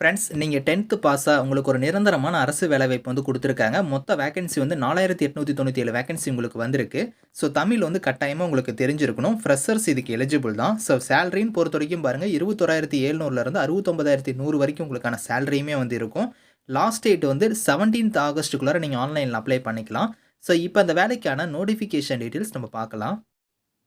Friends நீங்கள் tenth பாஸாக உங்களுக்கு ஒரு நிரந்தரமான அரசு வேலைவாய்ப்பு வந்து கொடுத்துருக்காங்க. மொத்த வேகன்சி வந்து நாலாயிரத்தி எட்நூற்றி தொண்ணூற்றி ஏழு வேகன்சி உங்களுக்கு வந்திருக்கு. ஸோ தமிழ் வந்து கட்டாயமாக உங்களுக்கு தெரிஞ்சிருக்கணும். ஃப்ரெஷர்ஸ் இதுக்கு எலிஜிபிள் தான். ஸோ சேலரின்னு பொறுத்த வரைக்கும் பாருங்கள் இருபத்தொராயிரத்தி எழுநூறுலேருந்து அறுபத்தொம்பதாயிரத்தி நூறு வரைக்கும் உங்களுக்கான சேலரியுமே வந்து இருக்கும். லாஸ்ட் டேட் வந்து செவன்டீன்த் ஆகஸ்ட்டுக்குள்ளார நீங்கள் ஆன்லைனில் அப்ளை பண்ணிக்கலாம். ஸோ இப்போ அந்த வேலைக்கான நோட்டிஃபிகேஷன் டீட்டெயில்ஸ் நம்ம பார்க்கலாம்.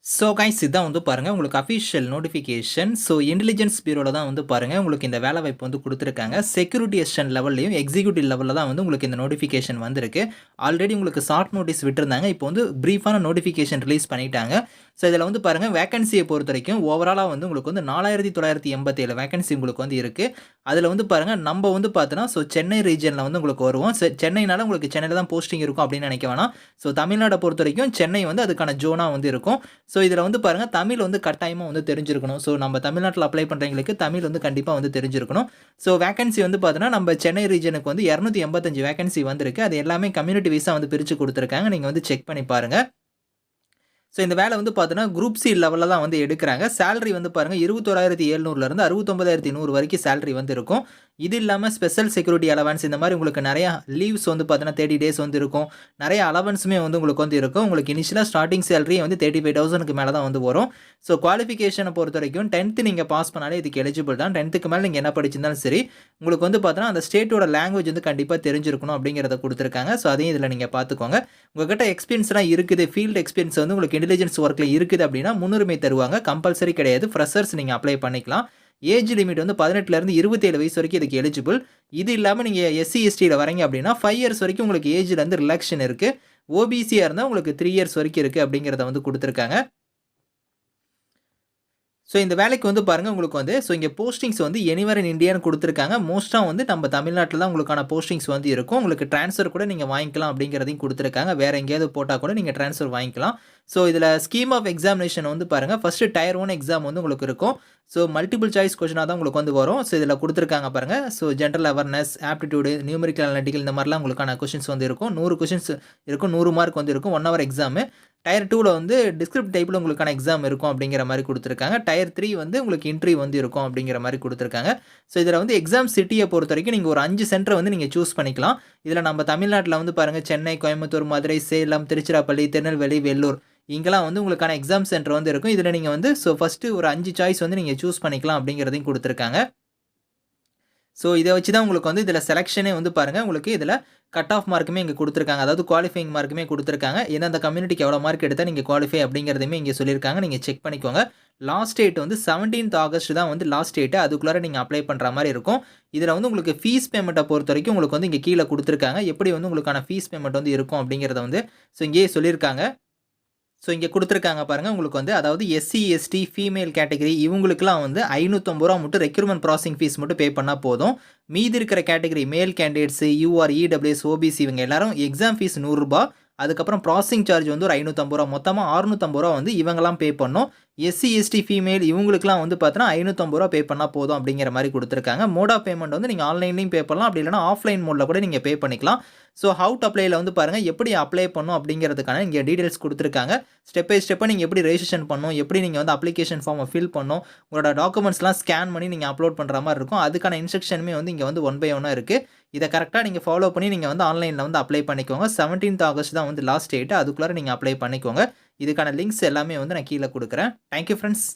ஸோ கைஸ் இதான் வந்து பாருங்கள் உங்களுக்கு அஃபிஷியல் நோட்டிஃபிகேஷன் ஸோ இன்டெலிஜென்ஸ் பியூரோவில் தான் வந்து பாருங்கள் உங்களுக்கு இந்த வேலை வாய்ப்பு வந்து கொடுத்துருக்காங்க. செக்யூரிட்டி அசிஸ்டன்ட் லெவல்லையும் எக்ஸிக்யூட்டிவ் லெவலில் தான் வந்து உங்களுக்கு இந்த நோட்டிஃபிகேஷன் வந்திருக்கு. ஆல்ரெடி உங்களுக்கு ஷார்ட் நோட்டீஸ் விட்டுருந்தாங்க இப்போ வந்து ப்ரீஃபான நோட்டிஃபிகேஷன் ரிலீஸ் பண்ணிட்டாங்க. ஸோ இதில் வந்து பாருங்கள் வேகன்சியை பொறுத்த வரைக்கும் ஓவராலாக வந்து உங்களுக்கு வந்து நாலாயிரத்தி தொள்ளாயிரத்தி எண்பத்தேழு வேகன்சி உங்களுக்கு வந்து இருக்குது அதில் வந்து பாருங்கள் நம்ம வந்து பார்த்தோன்னா ஸோ சென்னை ரீஜனில் வந்து உங்களுக்கு வருவோம். ஸோ சென்னைனால உங்களுக்கு சென்னையில் தான் போஸ்டிங் இருக்கும் அப்படின்னு நினைக்க வேணாம். ஸோ தமிழ்நாடை பொறுத்த வரைக்கும் சென்னை வந்து அதுக்கான ஜோனாக வந்து இருக்கும். ஸோ இதில் வந்து பாருங்கள் தமிழ் வந்து கட்டாயமாக வந்து தெரிஞ்சிருக்கணும். ஸோ நம்ம தமிழ்நாட்டில் அப்ளை பண்ணுறவங்களுக்கு தமிழ் வந்து கண்டிப்பாக வந்து தெரிஞ்சிருக்கணும். ஸோ வேகன்சி வந்து பார்த்தோன்னா நம்ம சென்னை ரீஜனுக்கு வந்து இரநூத்தி எண்பத்தஞ்சு வேகன்சி வந்திருக்கு. அது எல்லாமே கம்யூனிட்டி வீஸாக வந்து பிரித்து கொடுத்துருக்காங்க. நீங்கள் வந்து செக் பண்ணி பாருங்கள் ஸோ இந்த வேலை வந்து பார்த்தீங்கன்னா குரூப் சி லெவலில் தான் வந்து எடுக்கிறாங்க. சேலரி வந்து பாருங்கள் இருபத்தோராயிரத்தி எழுநூறுலேருந்து அறுபத்தொம்பதாயிரத்தி நூறு வரைக்கும் சேலரி வந்து இருக்கும். இது இல்லாமல் ஸ்பெஷல் செக்யூரிட்டி அலவன்ஸ் இந்த மாதிரி உங்களுக்கு நிறையா லீவ்ஸ் வந்து பார்த்தீங்கன்னா தேர்ட்டி டேஸ் வந்து இருக்கும். நிறைய அலவன்ஸுமே வந்து உங்களுக்கு வந்து இருக்கும். உங்களுக்கு இனிஷியலாக ஸ்டார்டிங் சேலரி வந்து தேர்ட்டி ஃபைவ் தௌசண்ட்க்கு மேலே தான் வந்து வரும். ஸோ குவாலிஃபிகேஷனை பொறுத்த வரைக்கும் டென்த்து நீங்கள் பாஸ் பண்ணாலே இதுக்கு எலிஜிபிள் தான். டென்த்துக்கு மேலே நீங்கள் என்ன படிச்சிருந்தாலும் சரி உங்களுக்கு வந்து பார்த்தீங்கன்னா அந்த ஸ்டேட்டோட லாங்குவேஜ் வந்து கண்டிப்பாக தெரிஞ்சிருக்கணும் அப்படிங்கிறத கொடுத்துருக்காங்க. ஸோ அதையும் இதில் நீங்கள் பார்த்துக்கோங்க உங்கள்கிட்ட எக்ஸ்பீரியன்ஸ்லாம் இருக்குது. ஃபீல்டு எக்ஸ்பீரியன்ஸ் வந்து உங்களுக்கு இன்டெலிஜென்ஸ் ஒர்க்கில் இருக்குது அப்படின்னா முன்னுரிமை தருவாங்க. கம்பல்சரி கிடையாது. ஃப்ரெஷர்ஸ் நீங்கள் அப்ளை பண்ணிக்கலாம். ஏஜ் லிமிட் வந்து பதினெட்டுலேருந்து இருபத்தேழு வயசு வரைக்கும் இதுக்கு எலிஜிபிள் இது இல்லாமல் நீங்கள் எஸ்சி எஸ்டியில் வரீங்க அப்படின்னா ஃபைவ் இயர்ஸ் வரைக்கும் உங்களுக்கு ஏஜ்லேருந்து ரிலாக்ஷன் இருக்குது ஓபிசியாக இருந்தால் உங்களுக்கு த்ரீ இயர்ஸ் வரைக்கும் இருக்குது அப்படிங்கிறத வந்து கொடுத்துருக்காங்க. ஸோ இந்த வேலைக்கு வந்து பாருங்கள் உங்களுக்கு வந்து ஸோ இங்கே போஸ்டிங்ஸ் வந்து எனிவர் இன் இந்தியான்னு கொடுத்துருக்காங்க. மோஸ்ட்டாக வந்து நம்ம தமிழ்நாட்டில் தான் உங்களுக்கான போஸ்டிங்ஸ் வந்து இருக்கும். உங்களுக்கு ட்ரான்ஸ்ஃபர் கூட நீங்கள் வாங்கிக்கலாம் அப்படிங்கிறதையும் கொடுத்துருக்காங்க. வேறு எங்கேயாவது போட்டால் கூட நீங்கள் ட்ரான்ஸ்ஃபர் வாங்கிக்கலாம். ஸோ இதில் ஸ்கீம் ஆஃப் எக்ஸாமினேஷன் வந்து பாருங்கள் ஃபஸ்ட்டு டயர் ஒன் எக்ஸாம் வந்து உங்களுக்கு இருக்கும். ஸோ மல்டிபிள் சாய்ஸ் கொஷனாக தான் உங்களுக்கு வந்து வரும். ஸோ இதில் கொடுத்துருக்காங்க பாருங்கள் so general awareness aptitude numerical analytical இந்த மாதிரிலாம் உங்களுக்கான கொஷின்ஸ் வந்து இருக்கும். நூறு கொஷின்ஸ் இருக்கும். நூறு மார்க் வந்து இருக்கும். ஒன் ஹவர் எக்ஸாமு டயர் டூவில் வந்து டிஸ்கிரிப்ட் டைப்பில் உங்களுக்கான எக்ஸாம் இருக்கும் அப்படிங்கிற மாதிரி கொடுத்துருக்காங்க. டயர் த்ரீ வந்து உங்களுக்கு இன்ட்ரி வந்து இருக்கும் அப்படிங்கிற மாதிரி கொடுத்துருக்காங்க. ஸோ இதில் வந்து எக்ஸாம் சிட்டியை பொறுத்த வரைக்கும் நீங்கள் ஒரு அஞ்சு சென்டரை வந்து நீங்கள் சூஸ் பண்ணிக்கலாம். இதில் நம்ம தமிழ்நாட்டில் வந்து பாருங்கள் சென்னை கோயம்புத்தூர் மதுரை சேலம் திருச்சிராப்பள்ளி திருநெல்வேலி வெள்ளூர் இங்கெல்லாம் வந்து உங்களுக்கான எக்ஸாம் சென்டர் வந்து இருக்கும். இதில் நீங்கள் வந்து ஸோ ஃபஸ்ட்டு ஒரு அஞ்சு சாய்ஸ் வந்து நீங்கள் சூஸ் பண்ணிக்கலாம் அப்படிங்கிறதையும் கொடுத்துருக்காங்க. ஸோ இதை வச்சு தான் உங்களுக்கு வந்து இதில் செலெக்ஷனே வந்து பாருங்கள் உங்களுக்கு இதில் கட் ஆஃப் மார்க்குமே இங்கே கொடுத்துருக்காங்க. அதாவது குவாலிஃபைங் மார்க்குமே கொடுத்துருக்காங்க. ஏன்னா அந்த கம்யூனிட்டிக்கு எவ்வளோ மார்க் எடுத்தால் நீங்கள் குவாலிஃபை அப்படிங்கிறதையுமே இங்கே சொல்லியிருக்காங்க. நீங்கள் செக் பண்ணிக்கோங்க. லாஸ்ட் டேட் வந்து செவன்டீன்த் ஆகஸ்ட் தான் வந்து லாஸ்ட் டேட்டு அதுக்குள்ளார நீங்கள் அப்ளை பண்ணுற மாதிரி இருக்கும். இதில் வந்து உங்களுக்கு ஃபீஸ் பேமெண்ட்டை பொறுத்த வரைக்கும் உங்களுக்கு வந்து இங்கே கீழே கொடுத்துருக்காங்க. எப்படி வந்து உங்களுக்கான ஃபீஸ் பேமெண்ட் வந்து இருக்கும் அப்படிங்கிறத வந்து ஸோ இங்கேயே சொல்லியிருக்காங்க. ஸோ இங்கே கொடுத்துருக்காங்க பாருங்கள் உங்களுக்கு வந்து அதாவது எஸ்சி எஸ்டி ஃபீமேல் கேட்டகரி இவங்களுக்குலாம் வந்து ஐநூற்றம்பது ரூபா மட்டும் ரெக்ரூட்மெண்ட் ப்ராசிங் ஃபீஸ் மட்டும் பே பண்ணால் போதும். மீதி இருக்கிற கேட்டகரி மேல் கேண்டிடேட்ஸு யூஆர் இடபிள்யூஎஸ் ஓபிசி இவங்க எல்லாரும் எக்ஸாம் ஃபீஸ் நூறுரூபா அதுக்கப்புறம் ப்ராசஸிங் சார்ஜ் வந்து ஒரு ஐநூற்றம்பது ரூபா. மொத்தமாக அறுநூற்றம்பது ரூபா வந்து இவங்கெல்லாம் பே பண்ணணும் எஸ்சி எஸ்டி ஃபீமேல் இவங்களுக்குலாம் வந்து பார்த்தோன்னா ஐநூற்றம்பது ரூபா பே பண்ணால் போதும் அப்படிங்கிற மாதிரி கொடுத்துருக்காங்க. மோட் ஆஃப் பேமெண்ட் வந்து நீங்கள் ஆன்லைன்லையும் பே பண்ணலாம். அப்படி இல்லைனா ஆஃப்லைன் மோடில் கூட நீங்கள் பே பண்ணிக்கலாம். ஸோ ஹவுட் அப்ளைல வந்து பாருங்கள் எப்படி அப்ளை பண்ணும் அப்படிங்கிறதுக்கான இங்கே டீடைல்ஸ் கொடுத்துருக்காங்க. ஸ்டெப் பை ஸ்டெப்பாக நீங்கள் எப்படி ரெஜிஸ்ட்ரேஷன் பண்ணணும் எப்படி நீங்கள் வந்து அப்ளிகேஷன் ஃபார்மை ஃபில் பண்ணணும் உங்களோட டாக்குமெண்ட்ஸ்லாம் ஸ்கேன் பண்ணி நீங்கள் அப்லோட் பண்ணுற மாதிரி இருக்கும். அதுக்கான இன்ஸ்ட்ரக்ஷனுமே வந்து இங்கே வந்து ஒன் பை ஒன்னாக இருக்குது இதை கரெக்டாக நீங்கள் ஃபாலோ பண்ணி நீங்கள் வந்து ஆன்லைனில் வந்து அப்ளை பண்ணிக்கோங்க. செவன்டீன்த் ஆகஸ்ட் தான் வந்து லாஸ்ட் டேட்டு அதுக்குள்ளே நீங்கள் அப்ளை பண்ணிக்கோங்க. இதுக்கான லிங்க்ஸ் எல்லாமே வந்து நான் கீழே கொடுக்குறேன். Thank you friends